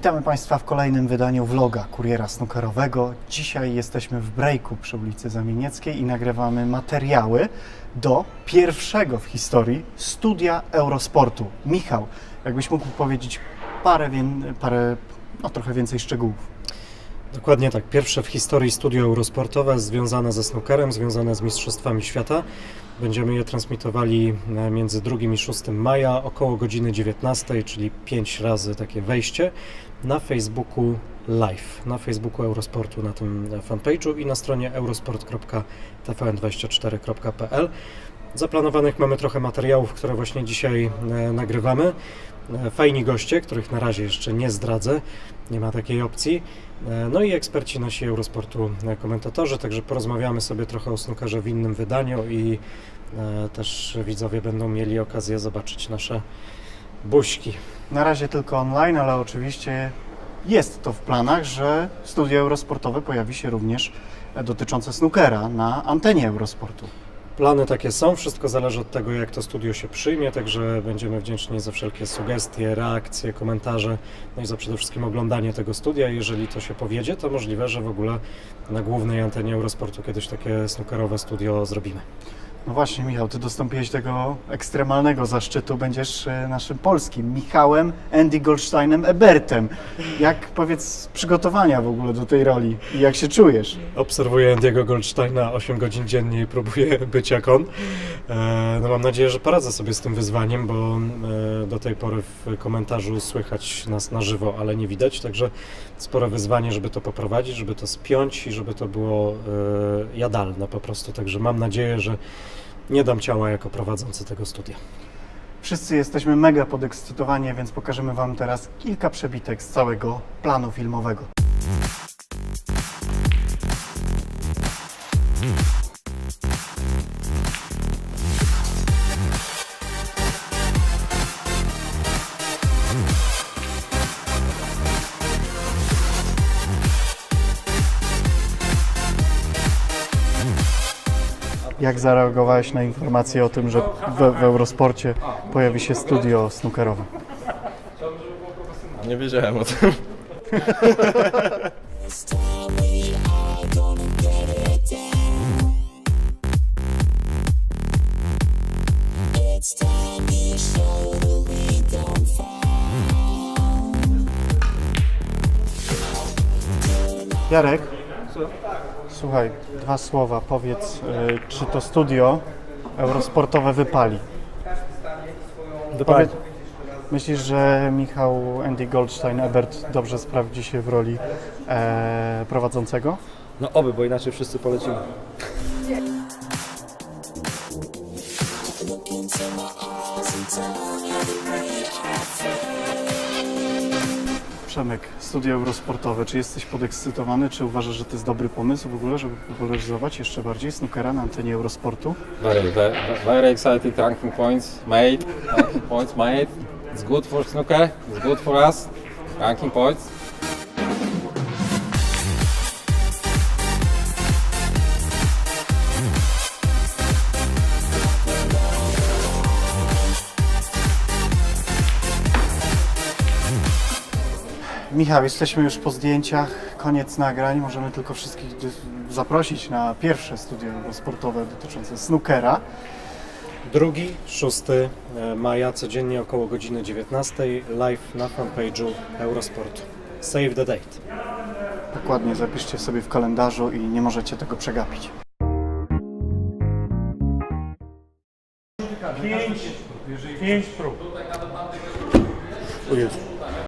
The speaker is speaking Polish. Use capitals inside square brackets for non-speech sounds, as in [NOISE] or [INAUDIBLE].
Witamy Państwa w kolejnym wydaniu vloga Kuriera Snookerowego. Dzisiaj jesteśmy w breaku przy ulicy Zamienieckiej i nagrywamy materiały do pierwszego w historii studia Eurosportu. Michał, jakbyś mógł powiedzieć parę, parę no, trochę więcej szczegółów. Dokładnie tak. Pierwsze w historii studio eurosportowe związane ze snookerem, związane z Mistrzostwami Świata. Będziemy je transmitowali e, między 2 i 6 maja około godziny 19, czyli 5 razy takie wejście na Facebooku live, na Facebooku Eurosportu, na tym e, fanpage'u i na stronie eurosport.tvn24.pl. Zaplanowanych mamy trochę materiałów, które właśnie dzisiaj e, nagrywamy. E, Fajni goście, których na razie jeszcze nie zdradzę, nie ma takiej opcji. E, No i eksperci nasi Eurosportu komentatorzy, także porozmawiamy sobie trochę o snookerze w innym wydaniu i też widzowie będą mieli okazję zobaczyć nasze buźki. Na razie tylko online, ale oczywiście jest to w planach, że studio Eurosportowe pojawi się również dotyczące snookera na antenie Eurosportu. Plany takie są, wszystko zależy od tego, jak to studio się przyjmie, także będziemy wdzięczni za wszelkie sugestie, reakcje, komentarze, no i za przede wszystkim oglądanie tego studia. Jeżeli to się powiedzie, to możliwe, że w ogóle na głównej antenie Eurosportu kiedyś takie snookerowe studio zrobimy. No właśnie, Michał, ty dostąpiłeś tego ekstremalnego zaszczytu. Będziesz e, naszym polskim Michałem Andy Goldsteinem Ebertem. Jak powiedz przygotowania w ogóle do tej roli i jak się czujesz? Obserwuję Andiego Goldsteina 8 godzin dziennie i próbuję [LAUGHS] być jak on. E, No mam nadzieję, że poradzę sobie z tym wyzwaniem, bo e, do tej pory w komentarzu słychać nas na żywo, ale nie widać, także spore wyzwanie, żeby to poprowadzić, żeby to spiąć i żeby to było jadalne po prostu. Także mam nadzieję, że nie dam ciała jako prowadzący tego studia. Wszyscy jesteśmy mega podekscytowani, więc pokażemy Wam teraz kilka przebitek z całego planu filmowego. Jak zareagowałeś na informację o tym, że w, w Eurosporcie pojawi się studio snookerowe? Nie wiedziałem o tym. Jarek? Słuchaj, dwa słowa. Powiedz, y, czy to studio eurosportowe wypali? Powiedz, myślisz, że Michał Andy Goldstein Ebert dobrze sprawdzi się w roli e, prowadzącego? No oby, bo inaczej wszyscy polecimy. Przemek, studio eurosportowe. Czy jesteś podekscytowany? Czy uważasz, że to jest dobry pomysł w ogóle, żeby popularyzować jeszcze bardziej snookera na antenie Eurosportu? Very, very, very ranking points made. Ranking points made. It's good for snooker. It's good for us. Ranking points. Michał, jesteśmy już po zdjęciach, koniec nagrań. Możemy tylko wszystkich zaprosić na pierwsze studio sportowe dotyczące snookera. 2-6 maja, codziennie około godziny 19, live na fanpage'u Eurosport. Save the date. Dokładnie zapiszcie sobie w kalendarzu i nie możecie tego przegapić. Pięć, pięć prób. O Jezu.